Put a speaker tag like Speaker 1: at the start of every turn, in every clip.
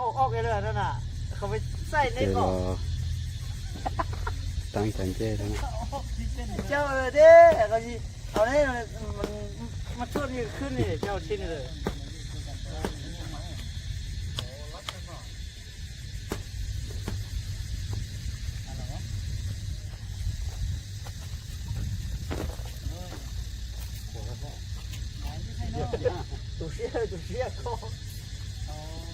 Speaker 1: ออกออกเลยเลยนั่นน่ะ เขาไปใส่ในกอ
Speaker 2: อตั้งแต่เช้า
Speaker 1: เจ้าเออเด้ก็ยีเอาเนี่ยมันมันต้นยขึ้นนี่เจ้าชิ้นเลยตุเชียตุเชีย
Speaker 2: เขา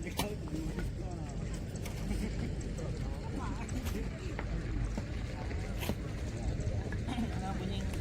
Speaker 1: Ano po niya?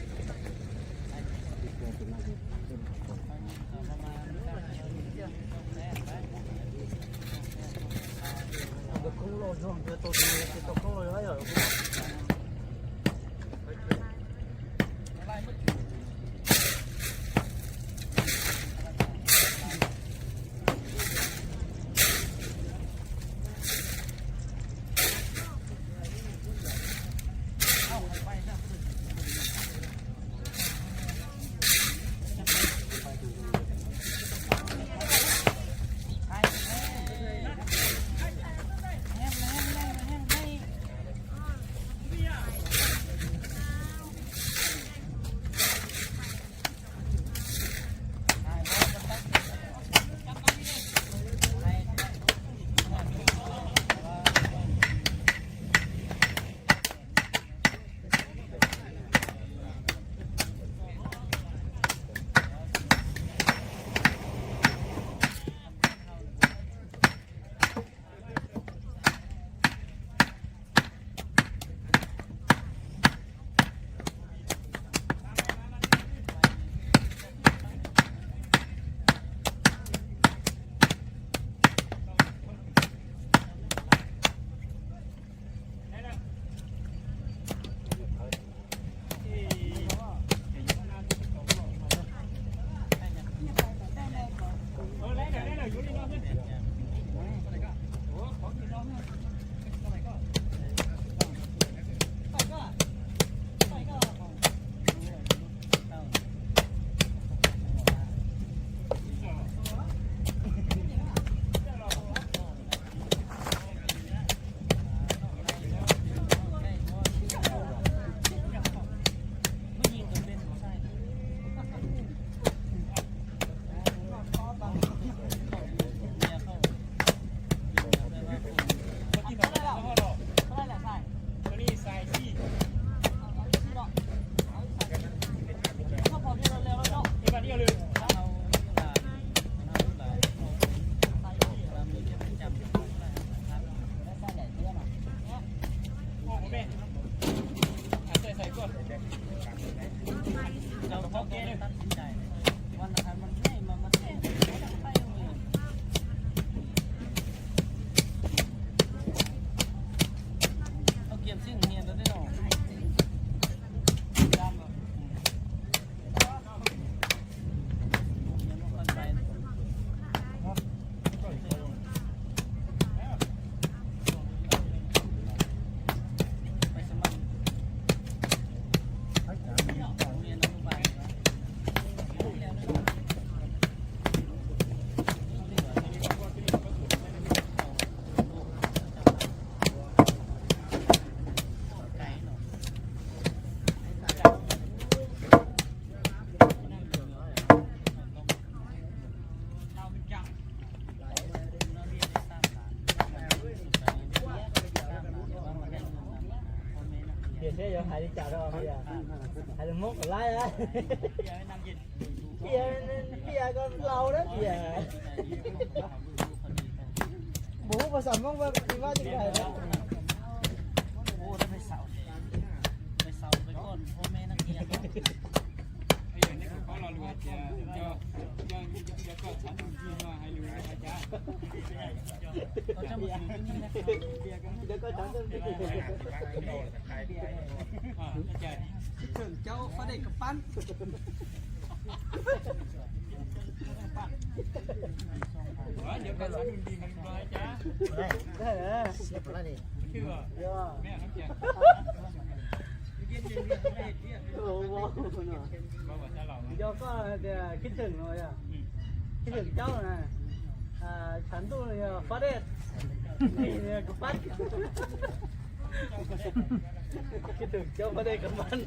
Speaker 1: คิดถึงเจ้าไม่ได้กับมัน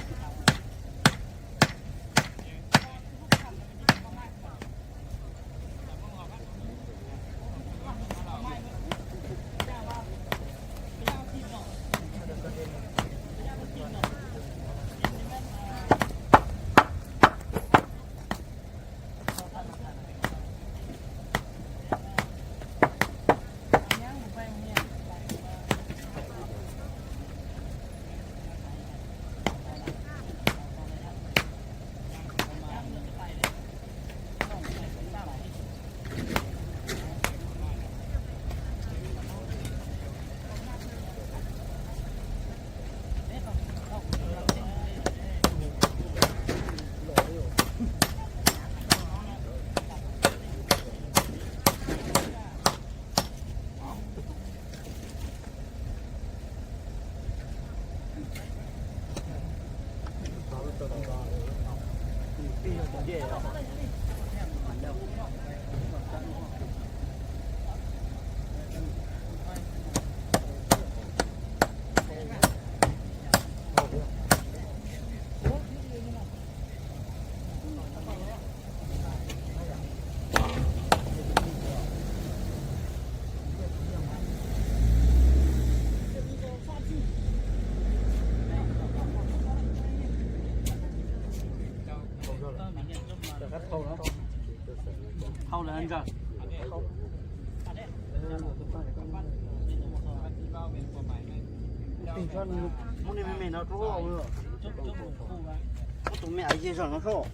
Speaker 1: อ 我那边面条煮好，我，我都没挨起上那手。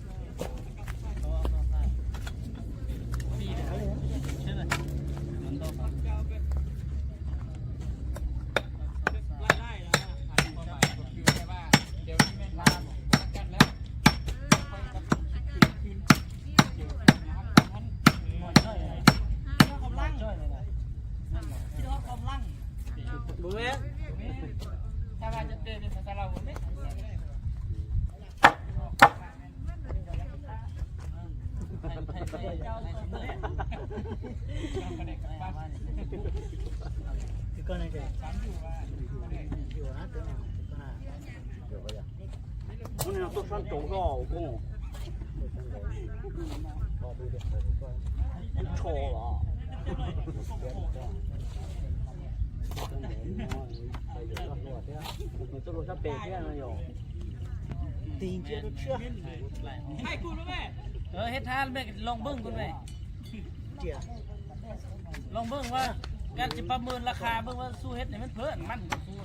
Speaker 1: ล่อกูโชว์เหรอ
Speaker 2: มัน
Speaker 3: จะรู้จะ
Speaker 2: เป
Speaker 3: รี้ยน่
Speaker 1: โยตีนเชื่
Speaker 2: อ
Speaker 3: เชื่
Speaker 2: อ
Speaker 3: ให้
Speaker 2: คุ
Speaker 3: ณรู้ไหม
Speaker 2: เออเฮ็ดทานแม่ลองเบิ้งคุณไห
Speaker 1: ม
Speaker 2: ลองเบิ้งว่าการจะประเมินราคาเบิ้งว่าสู้เฮ็ดเนี่ยมันเพิ่นมันก็สู้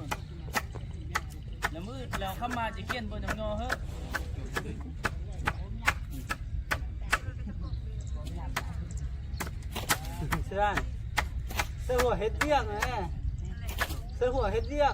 Speaker 2: แล้วมืดแล้วเข้ามาจะเกี้ยนบนจำงอเฮ้อ
Speaker 1: เสื้อเสื้อหัวเฮ็
Speaker 2: ดเรียกนะเสื้อหัวเฮ็ดเรียก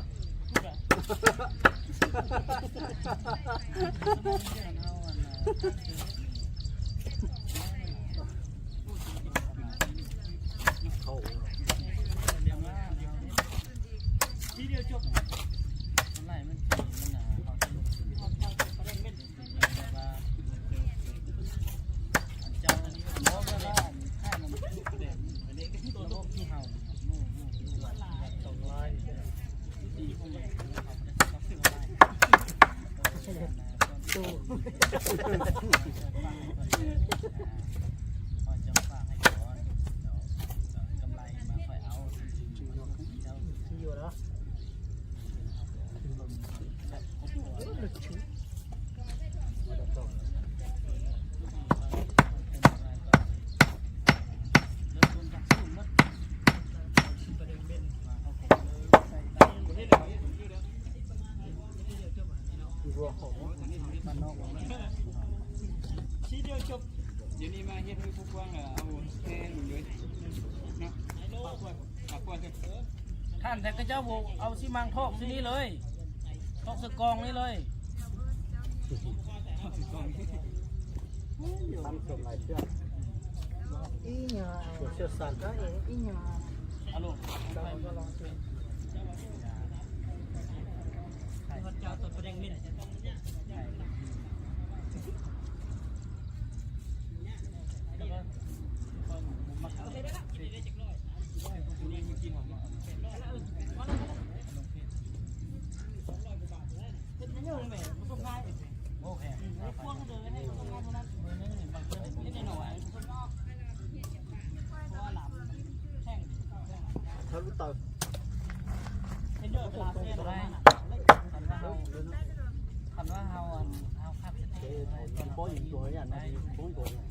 Speaker 2: ทีเดียวจบเดี๋ยวนี้มาเฮ็ดให้ผู้กว้างเอาแค่หนเลยเนาะปากกว้าปากกว้างท่านแต่ก็เจ้าบุกเอาซีมังทอกที่นี่เลยทอกสกองนี่เลย
Speaker 1: ทกสองทำสมัยเชื่อ
Speaker 4: อีหยเชื่อสันก็เองอีหยา
Speaker 2: อารม
Speaker 4: ณ์ไปก็ลองเชื่พระ
Speaker 2: เจ้าตัวแสดงมิตร
Speaker 1: ทะลุเตา
Speaker 2: เห็นเยอะเวลาเส้นอะไรคันว่าเฮาคันว่าเฮาอันเฮาขับเส้น
Speaker 1: เอ้ยโป้ยิงตัวอย่างนั้นโป้ยิงตัวอย่าง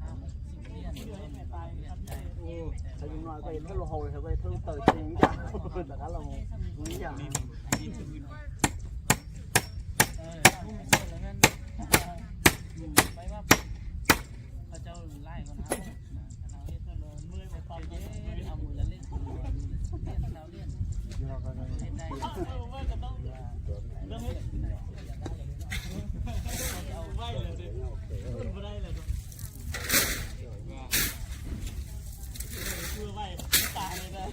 Speaker 2: ห้าหกสิบเลียนตายครับใจ
Speaker 1: โอ้ถ้ายิงน้อยก็เห็นทะลุหอยเขาก็ทะลุเตาจริงจังแต่ก็เรานี่อย่าง
Speaker 2: เออทุ่มเส้นแล้วนั่นไปว่าเขาเจ้าไล่กันเอาเอาเฮ็ดตลอดมือไปตอบเย้เอามือละเล่นมือละเล่นเราเล่นเล่นได้เรื่องนี้เอาไว้เลยดิขึ้นบ่ได้เลยคือไว้ตายเลยนะ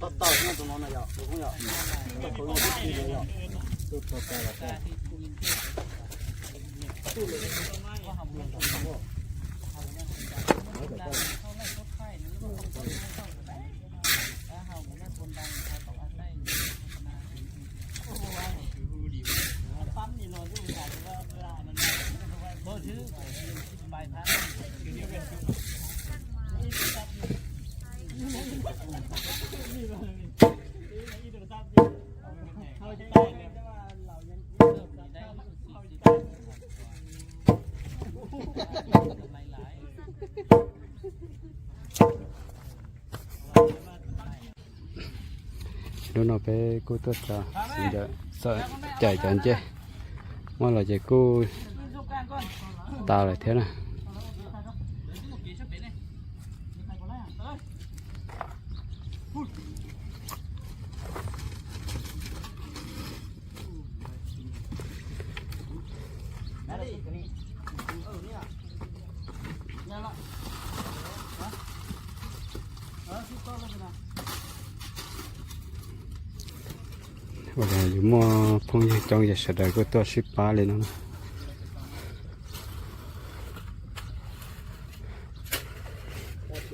Speaker 1: ต้องให้เขาตัดเตาเนี่ยตรงนั้นนะอย่าตรงนี้อย่าแต่เขาไม่ดีเลยอย่าตัวตัวแต่ละแต่
Speaker 2: ว่าทำเรื่องของเขาเขาเนี่ยเขาไล่เขาไข่หรือว่าเขาไม่เข้าไปแล้วเขาไม่คนดังเขาต้องอาศัยนาโอ้โหปั๊มนี่นอนอยู่ไหนว่าเวลานั้นเบอร์ชื่อใบพันเขาจะได้เนี่ยเรายังเริ่มได้เขาจะได้ หลาย
Speaker 5: lúc nào bé cô tốt cho xin giờ sợ chạy chẳng chứ mà là chạy cô
Speaker 2: ๆประสบการณ์ก่อน
Speaker 5: tao lại thế này
Speaker 2: เดี๋ยวที่ผมกี่ชุดเป็นเนี่ยมีใครคนแรกเอ้ย
Speaker 1: นั่นนี่นี่เออเนี่ย
Speaker 2: เนี่ยละฮะเออชุดต้นแล้วนะ
Speaker 5: và là dùng mua phong như trong giờ sẽ đợi cô tốt ship ba lên nó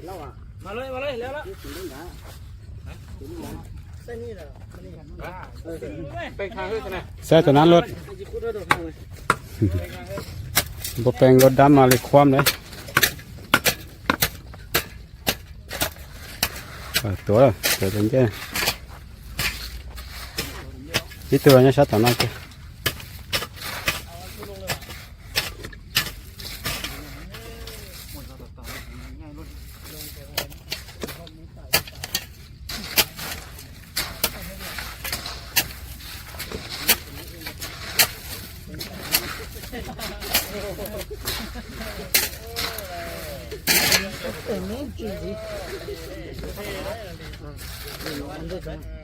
Speaker 1: เล่าอะ
Speaker 2: มาเลยมาเลยแล้วละ
Speaker 1: นี่ถึงได้นะถึงได้นะ
Speaker 4: เส้นนี้เหรอมันนี่
Speaker 1: เออ
Speaker 6: ไปทางเฮ้ยขนาด
Speaker 5: xe tụi nó luôn
Speaker 1: จะพูดได้ดอกทาเลย
Speaker 5: bộ bèn lót đám mà lấy khoam đấy Hii tuổi đến chứ ít tuổi nhá sát tao nó chứ
Speaker 4: เอ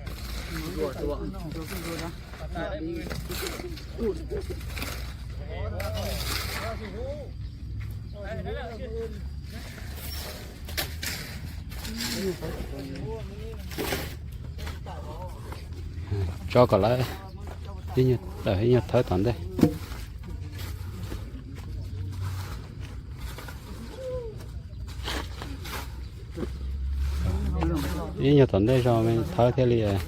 Speaker 5: Cho cả lại đi nhật ờ, để hình nhật thái toàn đây. Đi nhật toàn đây cho mình thái thế liền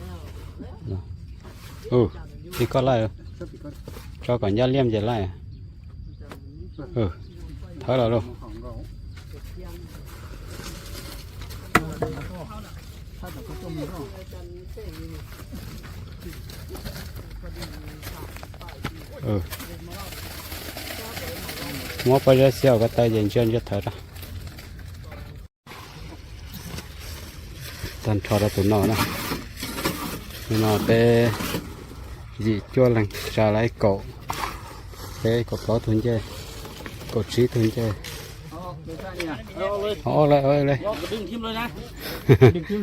Speaker 5: ừ thì có lại cho cả nhà liêm về lại. Ừ thở rồi luôn ừ. Mua bây giờ xeo cái tay dành chân cho thở ra tan cho ra tụi nó nè tụi nó bé gì cho lành ra lại cổ bé có có thun chơi cổ trí thun chơi
Speaker 1: ดูท่านี่นะเอาเลย
Speaker 5: เอาเลยเอาเลย
Speaker 1: ยกกระดึงทิ่มเลยนะดึงทิ่ม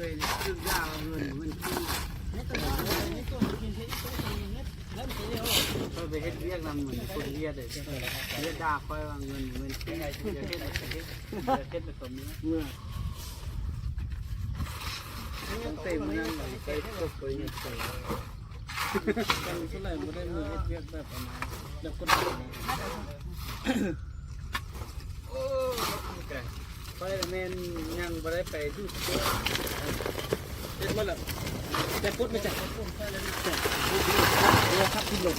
Speaker 1: เลยวะ
Speaker 2: ในห้าพันนึงครับ
Speaker 5: อืม
Speaker 1: สิบพัน
Speaker 2: ที่พันกับจิตเท่าเดิมมันละเอียดตัวเสือมือ
Speaker 1: เขาสมมตินะอันนั้นเคยซื้ยาเงินมันที่เขาไปเฮ็ดเรียกนำเหมือนคนเรียกเลยเรียกดาคอยว่าเงินเงินที่จะเฮ็ดจะเฮ็ดจะเฮ็ดแบบนี้เมื่อตั้งแต่มันนั่งไปตกไปเนี่ยไป
Speaker 2: กันเท่าไหร่ไม่ได้มือเฮ็ดเวียกแบบประมาณแบบคนอื่น
Speaker 1: ไปแม่นยังบ่ได้ไปดูตัว
Speaker 2: เฮ็ดมาแล้วแต่พุทธไม่จัดเรือขับที่หลบ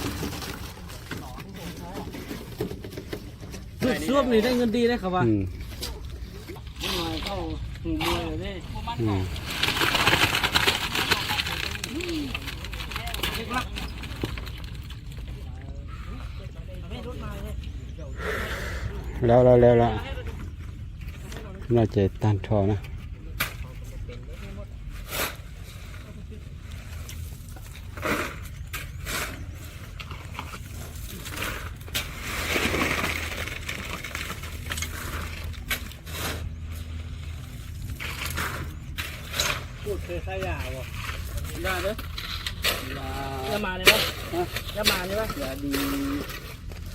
Speaker 2: ช่วงนี้ได้เงินดีได้ครับว่า
Speaker 5: อืม
Speaker 2: หน่อยเข้าหูมวยเลย
Speaker 5: อืม
Speaker 2: เล็กลัก
Speaker 5: แล้วแล้วแล้วแล้ว น่าจะตันทอนะ
Speaker 2: พูดเคยขายาบ่
Speaker 1: ยาเด้อ
Speaker 2: จะมาเลยปะจะมาเลยปะ
Speaker 1: ยาดี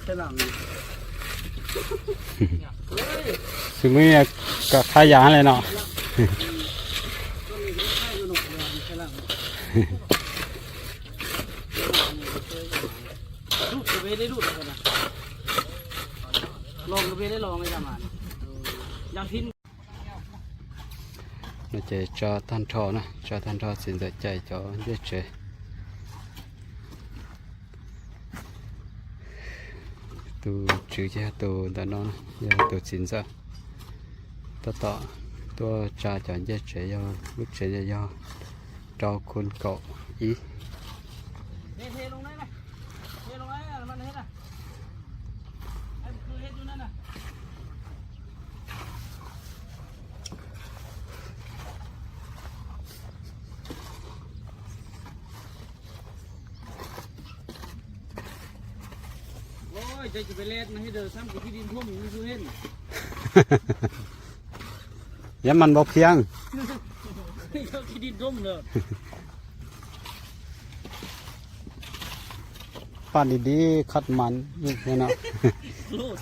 Speaker 1: ฉลาม
Speaker 5: ซึ่งมือเนี่ยก็ขายยาเลยเนาะ
Speaker 2: รูดกระเบได้รูดกันนะลองกระเบได้ลองเลยจะมายังทิ้ง
Speaker 5: น่าจะจอตันทอนะจอตันทอสินจะใจจอเยอะเฉย ตูจื้อแค่ตูแต่นอนยาตูสินซะต่อต่อตัวจ่าจอนเยอะเฉยยอลูกเฉยยอจอคนเกาะอี
Speaker 2: เทลงได้ไหมเทลงได้มันเฮ็ดอะไอ้คือเฮ็ดอยู่นั่นน่ะ โอ้ยจะจะไปเล่นนะให้เดินซ้ำกับที่ดินท่วมอยู่นี่คือเห็น
Speaker 5: ยามันบ่เพียง
Speaker 2: เขาที่ดินท่วมเลย
Speaker 5: ป้านดีๆคัดมันนี่เนาะ
Speaker 2: โลด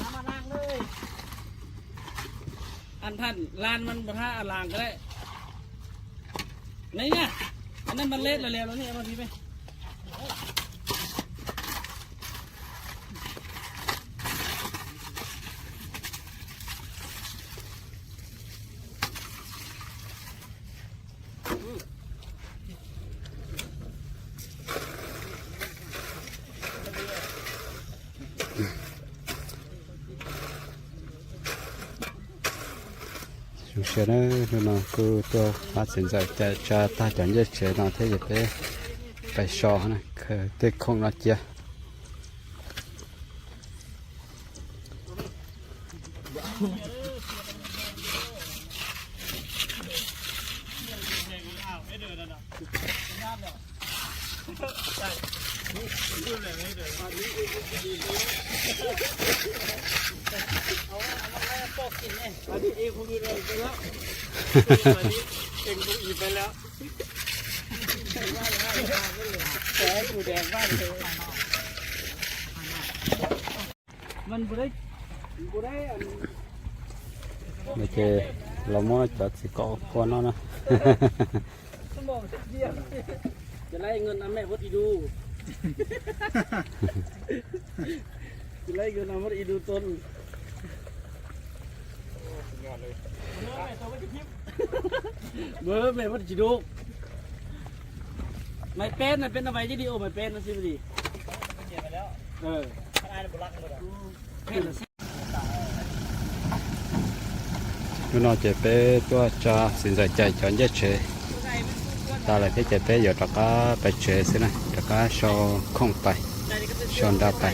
Speaker 2: น้ำมาล้างเลย อันท่านลานมันบ่ท่าอันลางก็ได้ไหนเนี่ยอันนั้นมันเละแล้วแล้วนี่เอามาทีไป
Speaker 5: chủ xe nó nó cứ tôi phát triển ra cho cho ta chẳng cho xe nó thế gì thế phải so này cái không nó chia
Speaker 2: มันบ่ได้บ่ได้อัน
Speaker 5: mấy cái là mua chợ chỉ có con nó nè
Speaker 2: สมองเดียวจะไล่เงินเอาแม่วัดอีดูจะไล่เงินเอาวัดอีดูต้น เบอร์แม่วัดจีดูไม่เป็นนะเป็นอะไรที่ดีโอไม่เป็นนะสิพอดีเออ
Speaker 5: nó chỉ bé tôi cho xin giải chạy chọn nhất chế ta là cái chạy bé giờ đó có phải chế xin này đó ป้าชอคงไปชอนดาไป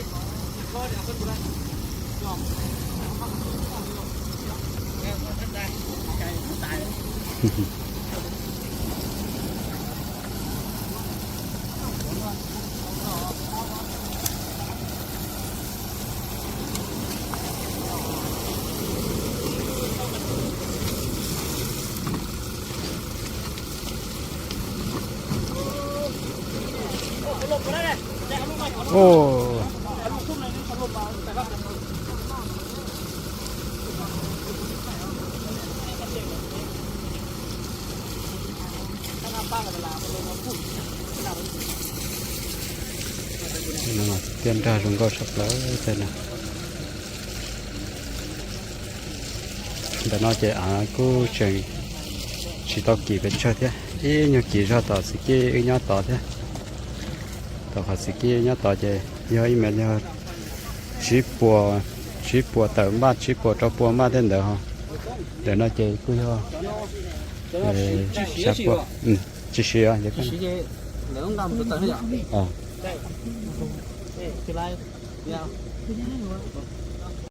Speaker 5: Mm-hmm. nó tiền ra rừng có sập lỡ thế nào đã nói chạy à cô chừng chỉ tao kỳ bên cho thế. Ý nhớ kỳ ra tao sẽ kia ý nhớ tao thế. Tao học sẽ kia nhớ tao chạy nhớ ý mẹ nhớ. Chỉ bùa chỉ bùa tờ ba chỉ bùa cho bùa ba thế nữa đó để nói chạy cứ ho để sắp bùa ừ. chỉ xíu à vậy con
Speaker 1: 时间两干不